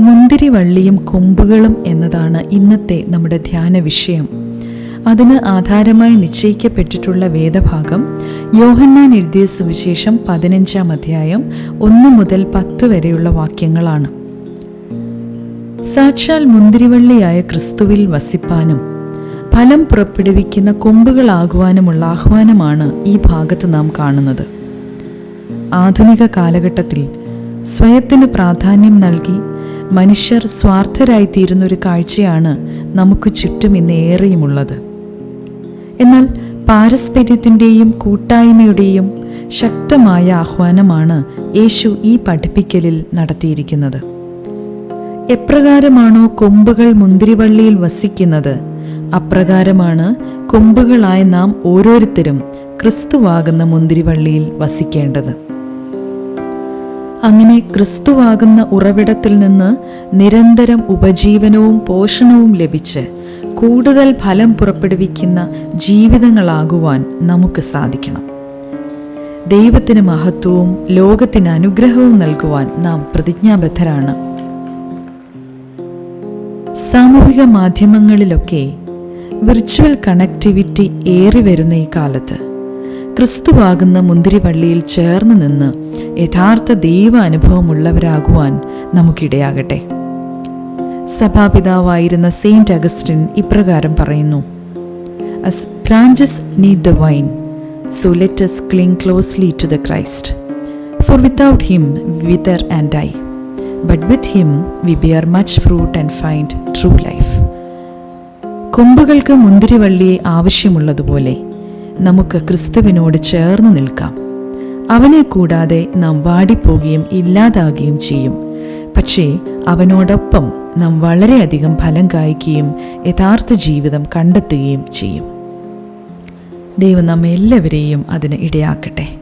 മുന്തിരിവള്ളിയും കൊമ്പുകളും എന്നതാണ് ഇന്നത്തെ നമ്മുടെ ധ്യാന വിഷയം. അതിന് ആധാരമായി നിശ്ചയിക്കപ്പെട്ടിട്ടുള്ള വേദഭാഗം യോഹന്നാൻ എഴുതിയ സുവിശേഷം പതിനഞ്ചാം അധ്യായം ഒന്ന് മുതൽ പത്ത് വരെയുള്ള വാക്യങ്ങളാണ്. സാക്ഷാൽ മുന്തിരിവള്ളിയായ ക്രിസ്തുവിൽ വസിപ്പാനും ഫലം പുറപ്പെടുവിക്കുന്ന കൊമ്പുകളാകുവാനുമുള്ള ആഹ്വാനമാണ് ഈ ഭാഗത്ത് നാം കാണുന്നത്. ആധുനിക കാലഘട്ടത്തിൽ സ്വയത്തിന് പ്രാധാന്യം നൽകി മനുഷ്യർ സ്വാർത്ഥരായിത്തീരുന്ന ഒരു കാഴ്ചയാണ് നമുക്ക് ചുറ്റും ഇന്ന് ഏറെയുമുള്ളത്. എന്നാൽ പാരസ്പര്യത്തിന്റെയും കൂട്ടായ്മയുടെയും ശക്തമായ ആഹ്വാനമാണ് യേശു ഈ പഠിപ്പിക്കലിൽ നടത്തിയിരിക്കുന്നത്. എപ്രകാരമാണോ കൊമ്പുകൾ മുന്തിരിവള്ളിയിൽ വസിക്കുന്നത് അപ്രകാരമാണ് കൊമ്പുകളായ നാം ഓരോരുത്തരും ക്രിസ്തുവാകുന്ന മുന്തിരിവള്ളിയിൽ വസിക്കേണ്ടത്. അങ്ങനെ ക്രിസ്തുവാകുന്ന ഉറവിടത്തിൽ നിന്ന് നിരന്തരം ഉപജീവനവും പോഷണവും ലഭിച്ച് കൂടുതൽ ഫലം പുറപ്പെടുവിക്കുന്ന ജീവിതങ്ങളാകുവാൻ നമുക്ക് സാധിക്കണം. ദൈവത്തിന് മഹത്വവും ലോകത്തിന് അനുഗ്രഹവും നൽകുവാൻ നാം പ്രതിജ്ഞാബദ്ധരാണ്. സാമൂഹിക മാധ്യമങ്ങളിലൊക്കെ വിർച്വൽ കണക്ടിവിറ്റി ഏറി വരുന്ന ഈ കാലത്ത് ക്രിസ്തുവാകുന്ന മുന്തിരിവള്ളിയിൽ ചേർന്ന് നിന്ന് യഥാർത്ഥ ദൈവ അനുഭവമുള്ളവരാകുവാൻ നമുക്കിടയാകട്ടെ. സഭാപിതാവായിരുന്ന സെയിന്റ് അഗസ്റ്റിൻ ഇപ്രകാരം പറയുന്നു as branches need the vine so let's cling closely to the Christ for without him wither and I but with him we bear much fruit and find true life കൊമ്പുകൾക്ക് മുന്തിരിവള്ളിയെ ആവശ്യമുള്ളതുപോലെ നമുക്ക് ക്രിസ്തുവിനോട് ചേർന്ന് നിൽക്കാം. അവനെ കൂടാതെ നാം വാടിപ്പോകുകയും ഇല്ലാതാകുകയും ചെയ്യും. പക്ഷേ അവനോടൊപ്പം നാം വളരെയധികം ഫലം കായ്ക്കുകയും യഥാർത്ഥ ജീവിതം കണ്ടെത്തുകയും ചെയ്യും. ദൈവം നാം എല്ലാവരെയും അതിന് ഇടയാക്കട്ടെ.